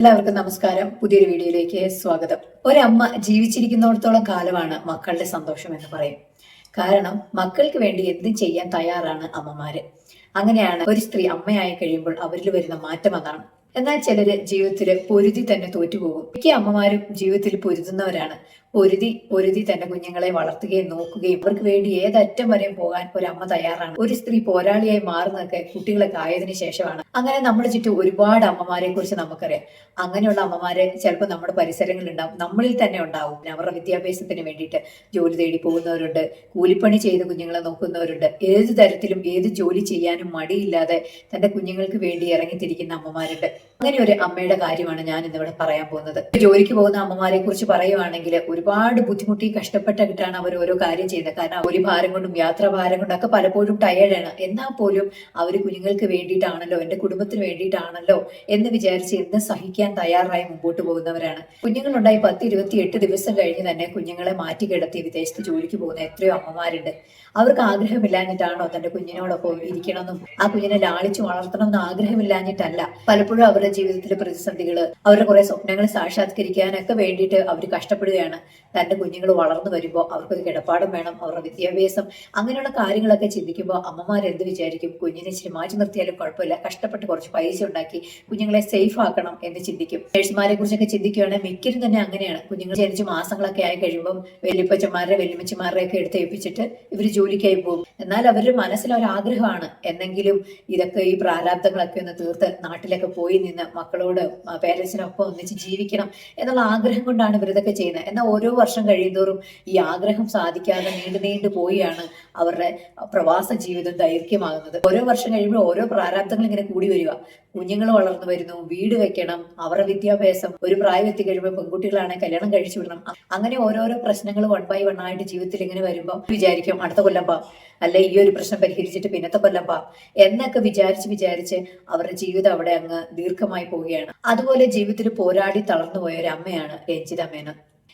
എല്ലാവർക്കും നമസ്കാരം. പുതിയൊരു വീഡിയോയിലേക്ക് സ്വാഗതം. ഒരമ്മ ജീവിച്ചിരിക്കുന്നിടത്തോളം കാലമാണ് മക്കളുടെ സന്തോഷം എന്ന് പറയും. കാരണം മക്കൾക്ക് വേണ്ടി എന്ത് ചെയ്യാൻ തയ്യാറാണ് അമ്മമാര്. അങ്ങനെയാണ് ഒരു സ്ത്രീ അമ്മയായി കഴിയുമ്പോൾ അവരിൽ വരുന്ന മാറ്റം അതാണ്. എന്നാൽ ചിലര് ജീവിതത്തിൽ പൊരുതി തന്നെ തോറ്റുപോകും. മിക്ക അമ്മമാരും ജീവിതത്തിൽ പൊരുതുന്നവരാണ്. പൊരുതി ഒരുതി തന്റെ കുഞ്ഞുങ്ങളെ വളർത്തുകയും നോക്കുകയും അവർക്ക് വേണ്ടി ഏതറ്റം വരെയും പോകാൻ ഒരു അമ്മ തയ്യാറാണ്. ഒരു സ്ത്രീ പോരാളിയായി മാറുന്നതൊക്കെ കുട്ടികളൊക്കെ ആയതിനു ശേഷമാണ്. അങ്ങനെ നമ്മുടെ ചുറ്റും ഒരുപാട് അമ്മമാരെ കുറിച്ച് നമുക്കറിയാം. അങ്ങനെയുള്ള അമ്മമാരെ ചിലപ്പോൾ നമ്മുടെ പരിസരങ്ങളിൽ ഉണ്ടാവും നമ്മളിൽ തന്നെ ഉണ്ടാവും. അവരുടെ വിദ്യാഭ്യാസത്തിന് വേണ്ടിയിട്ട് ജോലി തേടി പോകുന്നവരുണ്ട്. കൂലിപ്പണി ചെയ്ത് കുഞ്ഞുങ്ങളെ നോക്കുന്നവരുണ്ട്. ഏത് തരത്തിലും ഏത് ജോലി ചെയ്യാനും മടിയില്ലാതെ തന്റെ കുഞ്ഞുങ്ങൾക്ക് വേണ്ടി ഇറങ്ങിത്തിരിക്കുന്ന അമ്മമാരുണ്ട്. അങ്ങനെ ഒരു അമ്മയുടെ കാര്യമാണ് ഞാൻ ഇന്നിവിടെ പറയാൻ പോകുന്നത്. ജോലിക്ക് പോകുന്ന അമ്മമാരെ കുറിച്ച് പറയുവാണെങ്കിൽ ഒരുപാട് ബുദ്ധിമുട്ടി കഷ്ടപ്പെട്ടിട്ടാണ് അവർ ഓരോ കാര്യം ചെയ്യുന്നത്. കാരണം ജോലി ഭാരം കൊണ്ടും യാത്ര ഭാരം കൊണ്ടും ഒക്കെ പലപ്പോഴും ടയേർഡാണ് എന്നാൽ പോലും അവർ കുഞ്ഞുങ്ങൾക്ക് വേണ്ടിയിട്ടാണല്ലോ എന്റെ കുടുംബത്തിന് വേണ്ടിയിട്ടാണല്ലോ എന്ന് വിചാരിച്ച് എന്ത് സഹിക്കാൻ തയ്യാറായി മുമ്പോട്ട് പോകുന്നവരാണ്. കുഞ്ഞുങ്ങളുണ്ടായി പത്ത് ഇരുപത്തി എട്ട് ദിവസം കഴിഞ്ഞ് തന്നെ കുഞ്ഞുങ്ങളെ മാറ്റി കിടത്തി വിദേശത്ത് ജോലിക്ക് പോകുന്ന എത്രയോ അമ്മമാരുണ്ട്. അവർക്ക് ആഗ്രഹമില്ലാഞ്ഞിട്ടാണോ തന്റെ കുഞ്ഞിനോടൊപ്പം ഇരിക്കണമെന്നും ആ കുഞ്ഞിനെ ലാളിച്ചു വളർത്തണമെന്ന് ആഗ്രഹമില്ലാഞ്ഞിട്ടല്ല. പലപ്പോഴും അവരുടെ ജീവിതത്തിലെ പ്രതിസന്ധികൾ അവരുടെ കുറെ സ്വപ്നങ്ങൾ സാക്ഷാത്കരിക്കാനൊക്കെ വേണ്ടിയിട്ട് അവർ കഷ്ടപ്പെടുകയാണ്. തന്റെ കുഞ്ഞുങ്ങൾ വളർന്നു വരുമ്പോൾ അവർക്കൊരു കിടപ്പാടം വേണം അവരുടെ വിദ്യാഭ്യാസം അങ്ങനെയുള്ള കാര്യങ്ങളൊക്കെ ചിന്തിക്കുമ്പോൾ അമ്മമാർ എന്ത് വിചാരിക്കും? കുഞ്ഞിനെ ഇച്ചിരി മാറ്റി നിർത്തിയാലും കുഴപ്പമില്ല. കഷ്ടപ്പെട്ട് കുറച്ച് പൈസ ഉണ്ടാക്കി കുഞ്ഞുങ്ങളെ സേഫ് ആക്കണം എന്ന് ചിന്തിക്കും. നേഴ്സുമാരെ കുറിച്ചൊക്കെ ചിന്തിക്കുകയാണെങ്കിൽ മിക്കരും തന്നെ അങ്ങനെയാണ്. കുഞ്ഞുങ്ങൾ ജനിച്ച് മാസങ്ങളൊക്കെ ആയി കഴിയുമ്പോൾ വലിയപ്പച്ചന്മാരെ വലിയമ്മച്ചമാരെ ഒക്കെ എടുത്ത് ഏൽപ്പിച്ചിട്ട് ഇവർ ജോലിക്കായി പോകും. എന്നാൽ അവരുടെ ആഗ്രഹമാണ് എന്നെങ്കിലും ഇതൊക്കെ ഈ പ്രാരാബ്ദങ്ങളൊക്കെ ഒന്ന് തീർത്ത് നാട്ടിലൊക്കെ പോയി നിന്ന് മക്കളോട് പേരൻസിനൊപ്പം ഒന്നിച്ച് ജീവിക്കണം എന്നുള്ള ആഗ്രഹം കൊണ്ടാണ് ഇവരിതൊക്കെ ചെയ്യുന്നത്. എന്നാൽ ഓരോ വർഷം കഴിയുന്തോറും ഈ ആഗ്രഹം സാധിക്കാതെ നീണ്ടു നീണ്ടു പോയിയാണ് അവരുടെ പ്രവാസ ജീവിതം ദൈർഘ്യമാകുന്നത്. ഓരോ വർഷം കഴിയുമ്പോൾ ഓരോ പ്രാരാബ്ദങ്ങൾ ഇങ്ങനെ കൂടി വരിക. കുഞ്ഞുങ്ങൾ വളർന്നു വരുന്നു വീട് വെക്കണം അവരുടെ വിദ്യാഭ്യാസം. ഒരു പ്രായം എത്തി കഴിയുമ്പോൾ പെൺകുട്ടികളാണ് കല്യാണം കഴിച്ചു വിടണം. അങ്ങനെ ഓരോരോ പ്രശ്നങ്ങൾ വൺ ബൈ വൺ ആയിട്ട് ജീവിതത്തിൽ ഇങ്ങനെ വരുമ്പോൾ വിചാരിക്കും അടുത്ത കൊല്ലം പാ. അല്ല ഈ ഒരു പ്രശ്നം പരിഹരിച്ചിട്ട് പിന്നത്തെ കൊല്ലം പാ. എന്നൊക്കെ വിചാരിച്ച് വിചാരിച്ച് അവരുടെ ജീവിതം അവിടെ അങ്ങ് ദീർഘമായി പോവുകയാണ്. അതുപോലെ ജീവിതത്തിൽ പോരാടി തളർന്നു പോയ ഒരു അമ്മയാണ് രഞ്ജിത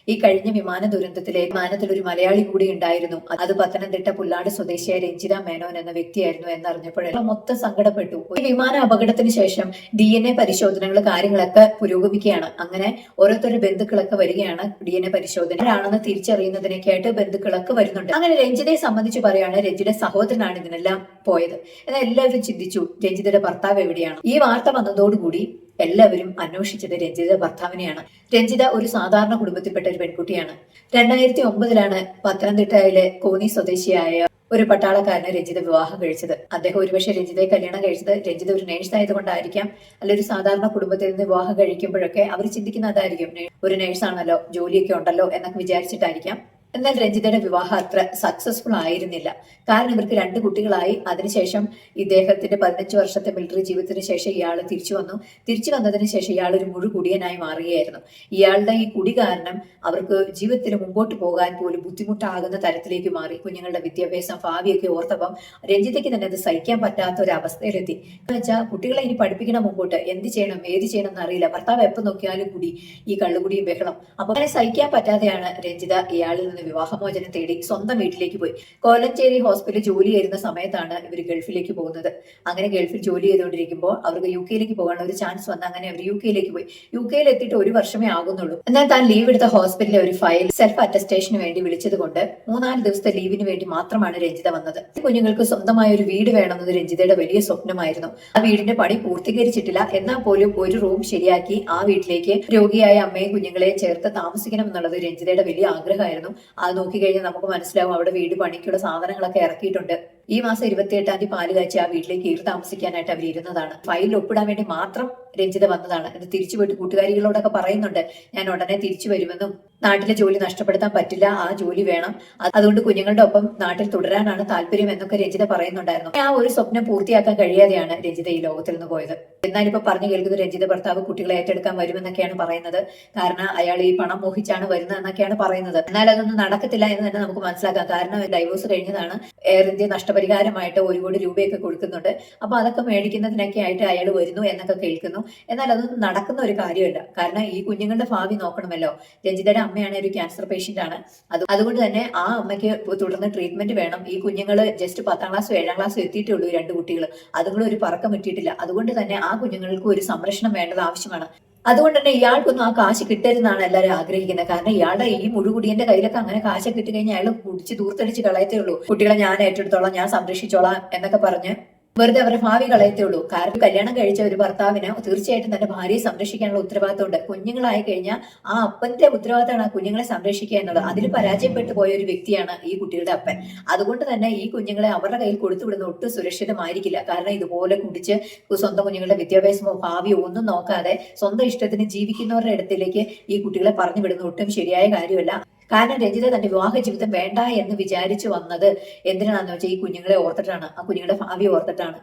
ഈ കഴിഞ്ഞ വിമാന ദുരന്തത്തിലെ വിമാനത്തിൽ ഒരു മലയാളി കൂടി ഉണ്ടായിരുന്നു. അത് പത്തനംതിട്ട പുല്ലാട് സ്വദേശിയായ രഞ്ജിത മേനോൻ എന്ന വ്യക്തിയായിരുന്നു എന്നറിഞ്ഞപ്പോൾ മൊത്തം സങ്കടപ്പെട്ടു. ഈ വിമാന അപകടത്തിന് ശേഷം ഡി എൻ എ പരിശോധനകൾ കാര്യങ്ങളൊക്കെ പുരോഗമിക്കുകയാണ്. അങ്ങനെ ഓരോരുത്തരുടെ ബന്ധുക്കളൊക്കെ വരികയാണ് ഡി എൻ എ പരിശോധന. തിരിച്ചറിയുന്നതിനൊക്കെയായിട്ട് ബന്ധുക്കളൊക്കെ വരുന്നുണ്ട്. അങ്ങനെ രഞ്ജിതയെ സംബന്ധിച്ച് പറയുകയാണ് രഞ്ജിയുടെ സഹോദരനാണ് ഇതിനെല്ലാം പോയത്. എന്നാൽ എല്ലാവരും ചിന്തിച്ചു രഞ്ജിതയുടെ ഭർത്താവ് എവിടെയാണ്? ഈ വാർത്ത വന്നതോടുകൂടി എല്ലാവരും അന്വേഷിച്ചത് രഞ്ജിത ഭർത്താവിനെയാണ്. രഞ്ജിത ഒരു സാധാരണ കുടുംബത്തിൽപ്പെട്ട ഒരു പെൺകുട്ടിയാണ്. രണ്ടായിരത്തി ഒമ്പതിലാണ് പത്തനംതിട്ടയിലെ കോന്നി സ്വദേശിയായ ഒരു പട്ടാളക്കാരനെ രഞ്ജിത വിവാഹം കഴിച്ചത്. അദ്ദേഹം ഒരുപക്ഷെ രഞ്ജിതയെ കല്യാണം കഴിച്ചത് രഞ്ജിത ഒരു നേഴ്സ് ആയതുകൊണ്ടായിരിക്കാം. അല്ല ഒരു സാധാരണ കുടുംബത്തിൽ നിന്ന് വിവാഹം കഴിക്കുമ്പോഴൊക്കെ അവർ ചിന്തിക്കുന്നതായിരിക്കും ഒരു നേഴ്സാണല്ലോ ജോലിയൊക്കെ ഉണ്ടല്ലോ എന്നൊക്കെ വിചാരിച്ചിട്ടായിരിക്കാം. എന്നാൽ രഞ്ജിതയുടെ വിവാഹം അത്ര സക്സസ്ഫുൾ ആയിരുന്നില്ല. കാരണം ഇവർക്ക് രണ്ട് കുട്ടികളായി. അതിനുശേഷം ഇദ്ദേഹത്തിന്റെ പതിനഞ്ച് വർഷത്തെ മിലിറ്ററി ജീവിതത്തിന് ശേഷം ഇയാൾ തിരിച്ചു വന്നു. തിരിച്ചു വന്നതിന് ശേഷം ഇയാൾ ഒരു മുഴു കുടിയനായി മാറുകയായിരുന്നു. ഇയാളുടെ ഈ കുടി കാരണം അവർക്ക് ജീവിതത്തിൽ മുമ്പോട്ട് പോകാൻ പോലും ബുദ്ധിമുട്ടാകുന്ന തരത്തിലേക്ക് മാറി. കുഞ്ഞുങ്ങളുടെ വിദ്യാഭ്യാസം ഭാവിയൊക്കെ ഓർത്തപ്പം രഞ്ജിതയ്ക്ക് തന്നെ അത് സഹിക്കാൻ പറ്റാത്ത ഒരു അവസ്ഥയിലെത്തി. എന്ന് വെച്ചാൽ കുട്ടികളെ ഇനി പഠിപ്പിക്കണം മുമ്പോട്ട്. എന്ത് ചെയ്യണം ഏത് ചെയ്യണം എന്നറിയില്ല. ഭർത്താവ് എപ്പോൾ നോക്കിയാലും കുടി. ഈ കള്ളുകുടിയും ബഹളം. അപ്പൊ അങ്ങനെ സഹിക്കാൻ പറ്റാതെയാണ് രഞ്ജിത ഇയാളിൽ നിന്ന് വിവാഹമോചനം തേടി സ്വന്തം വീട്ടിലേക്ക് പോയി. കോലഞ്ചേരി ഹോസ്പിറ്റലിൽ ജോലി ചെയ്യുന്ന സമയത്താണ് ഇവർ ഗൾഫിലേക്ക് പോകുന്നത്. അങ്ങനെ ഗൾഫിൽ ജോലി ചെയ്തുകൊണ്ടിരിക്കുമ്പോൾ അവർക്ക് യു കെയിലേക്ക് പോകാനുള്ള ഒരു ചാൻസ് വന്ന് അങ്ങനെ അവർ യു കെയിലേക്ക് പോയി. യു കെയിൽ എത്തിയിട്ട് ഒരു വർഷമേ ആകുന്നുള്ളൂ. എന്നാൽ താൻ ലീവ് എടുത്ത ഹോസ്പിറ്റലിലെ ഒരു ഫയൽ സെൽഫ് അറ്റസ്റ്റേഷന് വേണ്ടി വിളിച്ചത് കൊണ്ട് മൂന്നാൽ ദിവസത്തെ ലീവിന് വേണ്ടി മാത്രമാണ് രഞ്ജിത വന്നത്. കുഞ്ഞുങ്ങൾക്ക് സ്വന്തമായ ഒരു വീട് വേണമെന്നത് രഞ്ജിതയുടെ വലിയ സ്വപ്നമായിരുന്നു. ആ വീടിന്റെ പണി പൂർത്തീകരിച്ചിട്ടില്ല. എന്നാൽ പോലും ഒരു റൂം ശരിയാക്കി ആ വീട്ടിലേക്ക് രോഗിയായ അമ്മയും കുഞ്ഞുങ്ങളെയും ചേർത്ത് താമസിക്കണം എന്നുള്ളത് രഞ്ജിതയുടെ വലിയ ആഗ്രഹമായിരുന്നു. അത് നോക്കിക്കഴിഞ്ഞാൽ നമുക്ക് മനസ്സിലാവും അവിടെ വീട് പണിക്കുള്ള സാധനങ്ങളൊക്കെ ഇറക്കിയിട്ടുണ്ട്. ഈ മാസം ഇരുപത്തി എട്ടാം തീയതി പാൽ കാച്ചി ആ വീട്ടിലേക്ക് കയറി താമസിക്കാനായിട്ട് അവർ ഇരുന്നതാണ്. ഫയലിൽ ഒപ്പിടാൻ വേണ്ടി മാത്രം രഞ്ജിത വന്നതാണ്. ഇത് തിരിച്ചു പോയിട്ട് കൂട്ടുകാരികളോടൊക്കെ പറയുന്നുണ്ട് ഞാൻ ഉടനെ തിരിച്ചു വരുമെന്നും. നാട്ടിലെ ജോലി നഷ്ടപ്പെടുത്താൻ പറ്റില്ല ആ ജോലി വേണം. അതുകൊണ്ട് കുഞ്ഞുങ്ങളുടെ ഒപ്പം നാട്ടിൽ തുടരാനാണ് താല്പര്യം എന്നൊക്കെ രഞ്ജിത പറയുന്നുണ്ടായിരുന്നു. ആ ഒരു സ്വപ്നം പൂർത്തിയാക്കാൻ കഴിയാതെയാണ് രഞ്ജിത ഈ ലോകത്തിൽ നിന്ന് പോയത്. എന്നാൽ പറഞ്ഞു കേൾക്കുന്നത് രഞ്ജിത ഭർത്താവ് കുട്ടികളെ ഏറ്റെടുക്കാൻ വരുമെന്നൊക്കെയാണ് പറയുന്നത്. കാരണം അയാൾ ഈ പണം മോഹിച്ചാണ് വരുന്നത് എന്നൊക്കെയാണ് പറയുന്നത്. എന്നാൽ അതൊന്നും നടക്കത്തില്ല എന്ന് തന്നെ നമുക്ക് മനസ്സിലാക്കാം. കാരണം ഡൈവോഴ്സ് കഴിഞ്ഞതാണ്. എയർ ഇന്ത്യ നഷ്ടപരിഹാരമായിട്ട് ഒരു കോടി രൂപയൊക്കെ കൊടുക്കുന്നുണ്ട്. അപ്പൊ അതൊക്കെ മേടിക്കുന്നതിനൊക്കെ ആയിട്ട് അയാൾ വരുന്നു എന്നൊക്കെ കേൾക്കുന്നു. എന്നാൽ അതൊന്നും നടക്കുന്ന ഒരു കാര്യമല്ല. കാരണം ഈ കുഞ്ഞുങ്ങളുടെ ഭാവി നോക്കണമല്ലോ. രഞ്ജിതയുടെ അമ്മയാണ് ഒരു ക്യാൻസർ പേഷ്യന്റ് ആണ്. അത് അതുകൊണ്ട് തന്നെ ആ അമ്മയ്ക്ക് തുടർന്ന് ട്രീറ്റ്മെന്റ് വേണം. ഈ കുഞ്ഞുങ്ങൾ ജസ്റ്റ് പത്താം ക്ലാസ് ഏഴാം ക്ലാസ് എത്തിയിട്ടുള്ളൂ ഉള്ളൂ രണ്ട് കുട്ടികൾ അതുങ്ങളും ഒരു പറക്കം എത്തിയിട്ടില്ല അതുകൊണ്ട് തന്നെ ആ കുഞ്ഞുങ്ങൾക്ക് ഒരു സംരക്ഷണം വേണ്ടത് ആവശ്യമാണ്. അതുകൊണ്ട് തന്നെ ഇയാൾക്കൊന്നും ആ കാശ് കിട്ടരുതെന്നാണ് എല്ലാവരും ആഗ്രഹിക്കുന്നത്. കാരണം ഇയാളുടെ ഈ മുഴുകുടിയന്റെ കയ്യിലൊക്കെ അങ്ങനെ കാശ് കിട്ടി കഴിഞ്ഞാൽ അയാൾ കുടിച്ച് ദൂർത്തടിച്ച് കളയത്തേ ഉള്ളൂ. കുട്ടികളെ ഞാൻ ഏറ്റെടുത്തോളാം ഞാൻ സംരക്ഷിച്ചോളാം എന്നൊക്കെ പറഞ്ഞ് വെറുതെ അവരുടെ ഭാവി കളയത്തുള്ളൂ കാരണം കല്യാണം കഴിച്ച ഒരു ഭർത്താവിന് തീർച്ചയായിട്ടും തന്റെ ഭാര്യയെ സംരക്ഷിക്കാനുള്ള ഉത്തരവാദിത്തമുണ്ട്. കുഞ്ഞുങ്ങളായി കഴിഞ്ഞാൽ ആ അപ്പന്റെ ഉത്തരവാദിത്തമാണ് ആ കുഞ്ഞുങ്ങളെ സംരക്ഷിക്കുക എന്നുള്ളത് അതിൽ പരാജയപ്പെട്ടു പോയ ഒരു വ്യക്തിയാണ് ഈ കുട്ടികളുടെ അപ്പൻ. അതുകൊണ്ട് തന്നെ ഈ കുഞ്ഞുങ്ങളെ അവരുടെ കയ്യിൽ കൊടുത്തുവിടുന്ന ഒട്ടും സുരക്ഷിതമായിരിക്കില്ല. കാരണം ഇതുപോലെ കുടിച്ച് സ്വന്തം കുഞ്ഞുങ്ങളുടെ വിദ്യാഭ്യാസമോ ഭാവിയോ ഒന്നും നോക്കാതെ സ്വന്തം ഇഷ്ടത്തിന് ജീവിക്കുന്നവരുടെ ഇടത്തിലേക്ക് ഈ കുട്ടികളെ പറഞ്ഞു വിടുന്ന ഒട്ടും ശരിയായ കാര്യമല്ല. കാരണം രഞ്ജിത തന്റെ വിവാഹ ജീവിതം വേണ്ട എന്ന് വിചാരിച്ചു വന്നത് എന്തിനാണെന്ന് വെച്ചാൽ ഈ കുഞ്ഞുങ്ങളെ ഓർത്തിട്ടാണ്. ആ കുഞ്ഞുങ്ങളുടെ ഭാവി ഓർത്തിട്ടാണ്.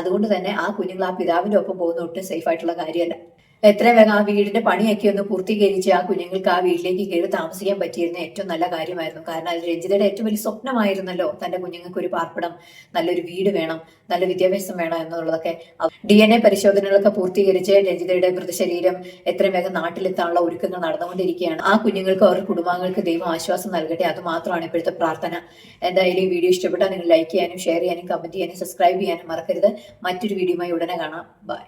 അതുകൊണ്ട് തന്നെ ആ കുഞ്ഞുങ്ങൾ ആ പിതാവിന്റെ ഒപ്പം പോകുന്ന ഒട്ടും സേഫ് ആയിട്ടുള്ള കാര്യമല്ല. എത്രയും വേഗം ആ വീടിന്റെ പണിയൊക്കെ ഒന്ന് പൂർത്തീകരിച്ച് ആ കുഞ്ഞുങ്ങൾക്ക് ആ വീട്ടിലേക്ക് കയറി താമസിക്കാൻ പറ്റിയിരുന്ന ഏറ്റവും നല്ല കാര്യമായിരുന്നു. കാരണം അത് രഞ്ജിതയുടെ ഏറ്റവും വലിയ സ്വപ്നമായിരുന്നല്ലോ തന്റെ കുഞ്ഞുങ്ങൾക്ക് ഒരു പാർപ്പിടം നല്ലൊരു വീട് വേണം നല്ല വിദ്യാഭ്യാസം വേണം എന്നുള്ളതൊക്കെ. ഡി എൻ എ പരിശോധനകളൊക്കെ പൂർത്തീകരിച്ച് രഞ്ജിതയുടെ മൃതശരീരം എത്രയും വേഗം നാട്ടിലെത്താനുള്ള ഒരുക്കങ്ങൾ നടന്നുകൊണ്ടിരിക്കുകയാണ്. ആ കുഞ്ഞുങ്ങൾക്ക് അവരുടെ കുടുംബാംഗങ്ങൾക്ക് ദൈവം ആശ്വാസം നൽകട്ടെ അത് മാത്രമാണ് ഇപ്പോഴത്തെ പ്രാർത്ഥന. എന്തായാലും ഈ വീഡിയോ ഇഷ്ടപ്പെട്ടാൽ നിങ്ങൾ ലൈക്ക് ചെയ്യാനും ഷെയർ ചെയ്യാനും കമന്റ് ചെയ്യാനും സബ്സ്ക്രൈബ് ചെയ്യാനും മറക്കരുത്. മറ്റൊരു വീഡിയോയുമായി ഉടനെ കാണാം. ബൈ